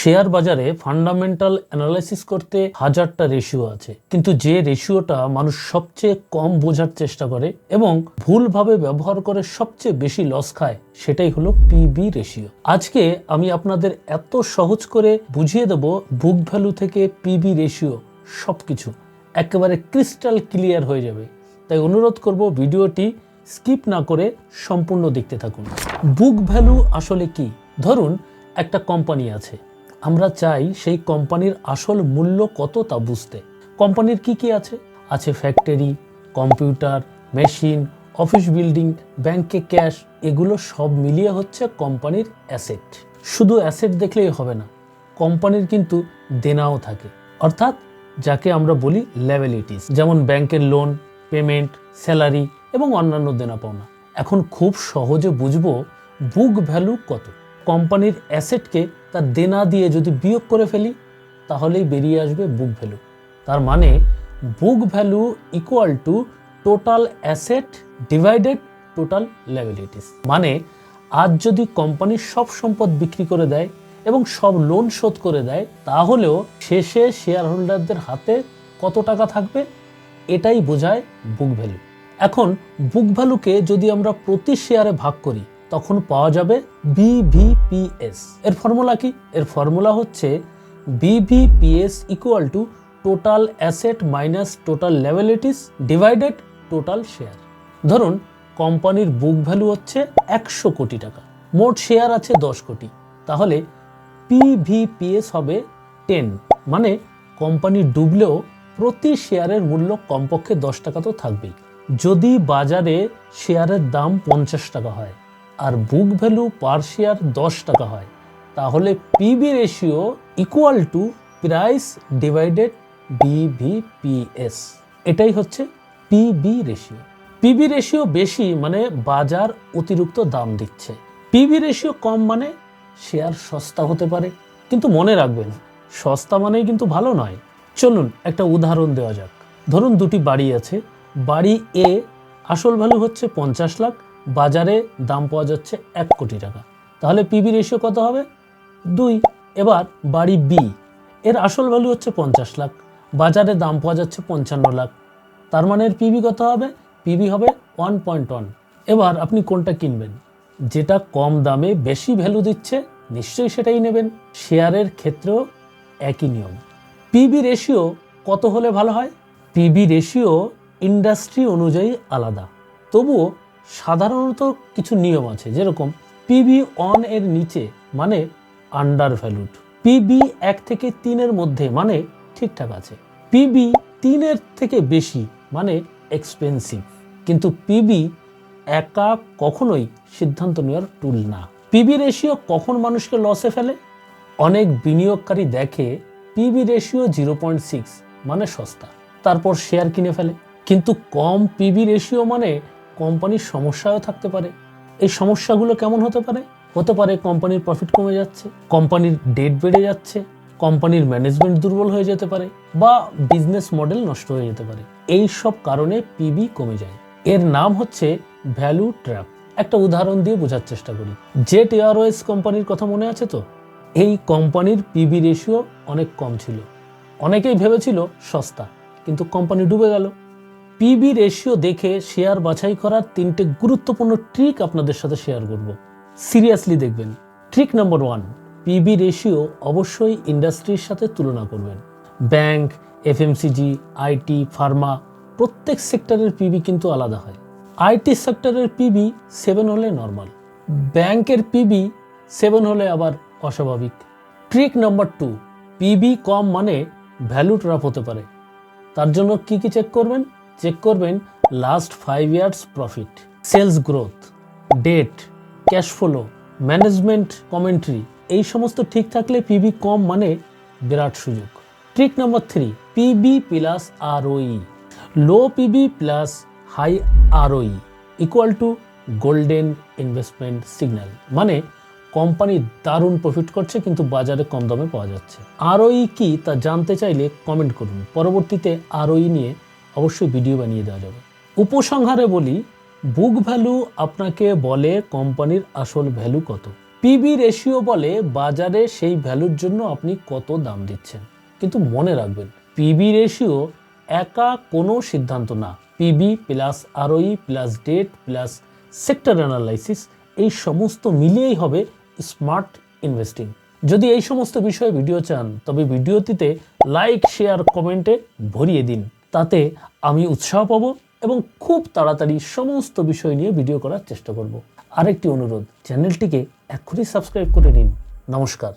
Share বাজারে fundamental analysis করতে হাজারটা রেশিও আছে। কিন্তু যে রেশিওটা মানুষ সবচেয়ে কম বোঝার চেষ্টা করে এবং ভুলভাবে ব্যবহার করে সবচেয়ে বেশি লস খায়, সেটাই হলো পিবি রেশিও আজকে আমি আপনাদের এত সহজ করে বুঝিয়ে দেব বুক ভ্যালু থেকে পিবি রেশিও সবকিছু। একেবারে ক্রিস্টাল ক্লিয়ার হয়ে যাবে। তাই অনুরোধ করব ভিডিওটি স্কিপ না করে সম্পূর্ণ দেখতে থাকুন। বুক ভ্যালু আসলে কি? ধরুন একটা কোম্পানি আছে। আমরা চাই সেই কোম্পানির আসল মূল্য কত তা বুঝতে। কোম্পানির কি কি আছে? আছে factory, computer, machine, office building, ব্যাংকে ক্যাশ, এগুলো সব মিলিয়ে হচ্ছে কোম্পানির অ্যাসেট। শুধু অ্যাসেট দেখলেই হবে না, কোম্পানির কিন্তু দেনাও থাকে। অর্থাৎ যাকে আমরা বলি ল্যাবিলিটিস যেমন ব্যাংকের লোন, পেমেন্ট, স্যালারি এবং অন্যান্য দেনা পাওনা এখন খুব সহজে বুঝব বুক ভ্যালু কত। কোম্পানির অ্যাসেটকে তার দেনা দিয়ে যদি বিয়োগ করে ফেলি, তাহলেই বেরিয়ে আসবে বুক ভ্যালু তার মানে book value equal to total asset divided total liabilities মানে আজ যদি কোম্পানি সব সম্পদ বিক্রি করে দেয় এবং সব লোন শোধ করে দেয়, তাহলেও শেষে শেয়ার হোল্ডারদের হাতে কত টাকা থাকবে, এটাই বোঝায় বুক ভ্যালু এখন বুক ভ্যালুকে যদি আমরা প্রতি শেয়ারে ভাগ করি তখন পাওয়া যাবে বিভিপিএস এর ফর্মুলা কি? এর ফর্মুলা হচ্ছে BVPS equal to total asset minus total liabilities divided total share ধরুন কোম্পানির বুক ভ্যালু হচ্ছে একশো কোটি টাকা, মোট শেয়ার আছে দশ কোটি, তাহলে পিভিপিএস হবে টেন মানে কোম্পানি ডুবলেও প্রতি শেয়ারের মূল্য কমপক্ষে দশ টাকা তো থাকবেই। যদি বাজারে শেয়ারের দাম পঞ্চাশ টাকা হয় আর বুক ভ্যালু পার শেয়ার দশ টাকা হয়, তাহলে PB ratio equal to price divided BVPS এটাই হচ্ছে পিবি রেশিও পিবি রেশিও বেশি মানে বাজার অতিরিক্ত দাম দিচ্ছে। পিবি রেশিও কম মানে শেয়ার সস্তা হতে পারে। কিন্তু মনে রাখবেন, সস্তা মানেই কিন্তু ভালো নয়। চলুন একটা উদাহরণ দেওয়া যাক। ধরুন দুটি বাড়ি আছে, বাড়ি এ আসল ভ্যালু হচ্ছে পঞ্চাশ লাখ বাজারে দাম পাওয়া যাচ্ছে এক কোটি টাকা। তাহলে পিবি রেশিও কত হবে? দুই। এবার বাড়ি বি এর আসল ভ্যালু হচ্ছে পঞ্চাশ লাখ। বাজারে দাম পাওয়া যাচ্ছে পঞ্চান্ন লাখ। তার মানে এর পিবি কত হবে? পিবি হবে ওয়ান পয়েন্ট ওয়ান এবার আপনি কোনটা কিনবেন? যেটা কম দামে বেশি ভ্যালু দিচ্ছে, নিশ্চয়ই সেটাই নেবেন। শেয়ারের ক্ষেত্রেও একই নিয়ম। পিবি রেশিও কত হলে ভালো হয়? পিবি রেশিও ইন্ডাস্ট্রি অনুযায়ী আলাদা। তবুও সাধারণত কিছু নিয়ম আছে, যেরকম পিবি অন এর নিচে মানে আন্ডার ভ্যালুড পিবি এক থেকে তিনের মধ্যে মানে ঠিকঠাক আছে পিবি তিনের থেকে বেশি মানে এক্সপেন্সিভ কিন্তু পিবি একা কখনোই সিদ্ধান্ত নেওয়ার টুল না। পিবি রেশিও কখন মানুষকে লসে ফেলে? অনেক বিনিয়োগকারী দেখে PB ratio zero point six মানে সস্তা, তারপর শেয়ার কিনে ফেলে, কিন্তু কম পিবি রেশিও মানে কোম্পানির সমস্যাও থাকতে পারে। এই সমস্যাগুলো কেমন হতে পারে? হতে পারে কোম্পানির প্রফিট কমে যাচ্ছে, কোম্পানির ডেট বেড়ে যাচ্ছে, কোম্পানির ম্যানেজমেন্ট দুর্বল হয়ে যেতে পারে বা বিজনেস মডেল নষ্ট হয়ে যেতে পারে। এই সব কারণে পিবি কমে যায়। এর নাম হচ্ছে ভ্যালু ট্র্যাপ একটা উদাহরণ দিয়ে বোঝার চেষ্টা করি। জেট এয়ারওয়েজ কোম্পানির কথা মনে আছে তো? এই কোম্পানির পিবি রেশিও অনেক কম ছিল। অনেকেই ভেবেছিল সস্তা, কিন্তু কোম্পানি ডুবে গেল। পিবি রেশিও দেখে শেয়ার বাছাই করার তিনটে গুরুত্বপূর্ণ ট্রিক আপনাদের সাথে শেয়ার করব। সিরিয়াসলি দেখবেন। Trick number one, PB ratio অবশ্যই ইন্ডাস্ট্রির সাথে তুলনা করবেন। ব্যাংক, এফএমসিজি, আইটি, ফার্মা, প্রত্যেক সেক্টরের পিবি কিন্তু আলাদা হয়। আইটি সেক্টরের পিবি সেভেন হলে নর্মাল। ব্যাংকের পিবি সেভেন হলে আবার অস্বাভাবিক। ট্রিক নাম্বার টু, পিবি কম মানে ভ্যালু ট্রাপ হতে পারে। তার জন্য কি কি চেক করবেন? চেক করবেন last five years profit sales growth debt cash flow management commentary এই সমস্ত ঠিক থাকলে পিবি কম মানে বিরাট সুযোগ। Trick number three PB plus ROE low PB plus high ROE equal to golden investment signal মানে কোম্পানি দারুণ প্রফিট করছে কিন্তু বাজারে কম দামে পাওয়া যাচ্ছে। আরওই কি তা জানতে চাইলে কমেন্ট করুন। পরবর্তীতে আরওই নিয়ে অবশ্যই ভিডিও বানিয়ে দেওয়া যাবে। উপসংহারে বলি বুক ভ্যালু আপনাকে বলে কোম্পানির আসল ভ্যালু কত। পিবি রেশিও বলে বাজারে সেই ভ্যালুর জন্য আপনি কত দাম দিচ্ছেন। কিন্তু মনে রাখবেন পিবি রেশিও একা কোনো সিদ্ধান্ত না। PB plus ROE plus debt plus sector analysis এই সমস্ত মিলিয়েই হবে স্মার্ট ইনভেস্টিং যদি এই সমস্ত বিষয়ে ভিডিও চান, তবে ভিডিওটিতে লাইক শেয়ার কমেন্টে ভরিয়ে দিন। তাতে আমি উৎসাহ পাব এবং খুব তাড়াতাড়ি সমস্ত বিষয় নিয়ে ভিডিও করার চেষ্টা করব। আরেকটি অনুরোধ চ্যানেলটিকে এক্ষুনি সাবস্ক্রাইব করে নিন। নমস্কার।